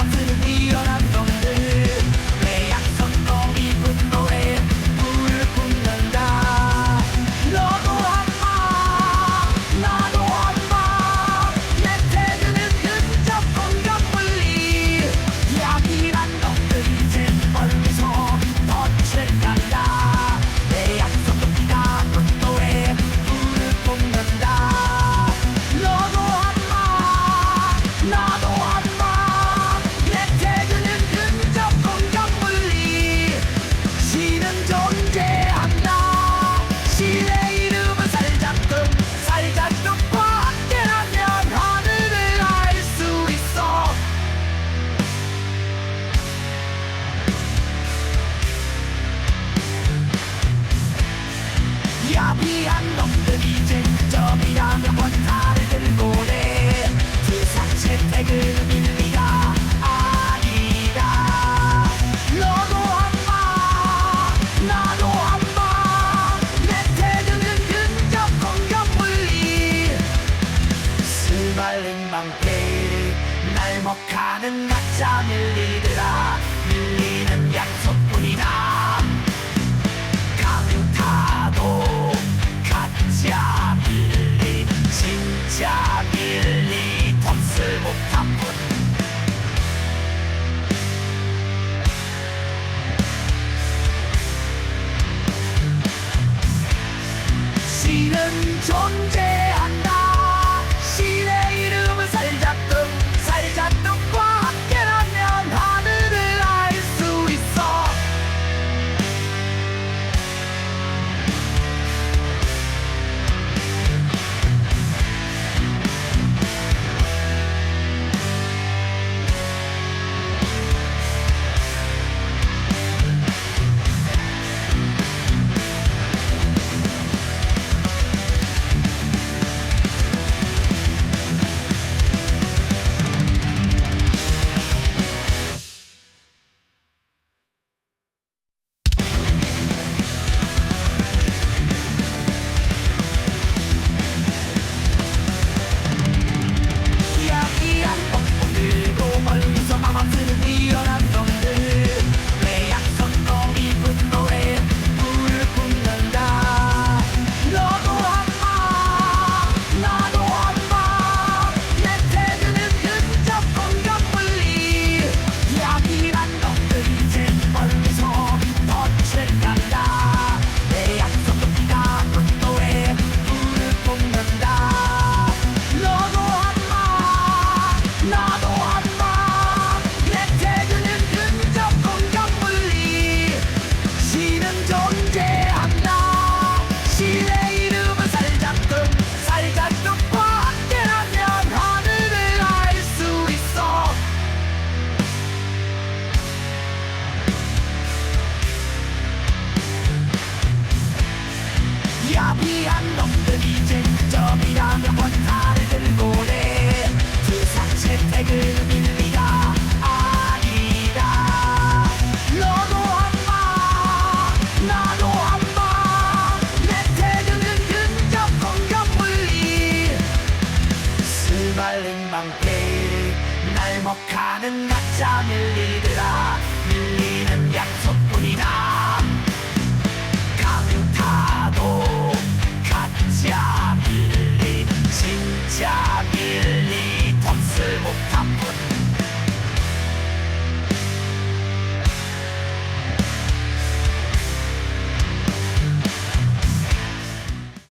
I'm to the beat on a 한 놈들 이제 점이라며 권타를 들고 내 기상 채택을 밀리가 아니다. 너도 한방 나도 한방 내 태도는 근접 공격 물리. 스발린 방패 날먹하는 가짜 밀리. 일일이 덮을 못한 싫은 존재. 마피한 놈들 이제 점이라며 권타를 들고 내 두산 채택을 밀리가 아니라 너도 한마 나도 한마 내 태도는 근접 공격 물리. 스발링 방패 날 먹하는 가짜 밀리더라. 밀리는 약속뿐이다. Oh.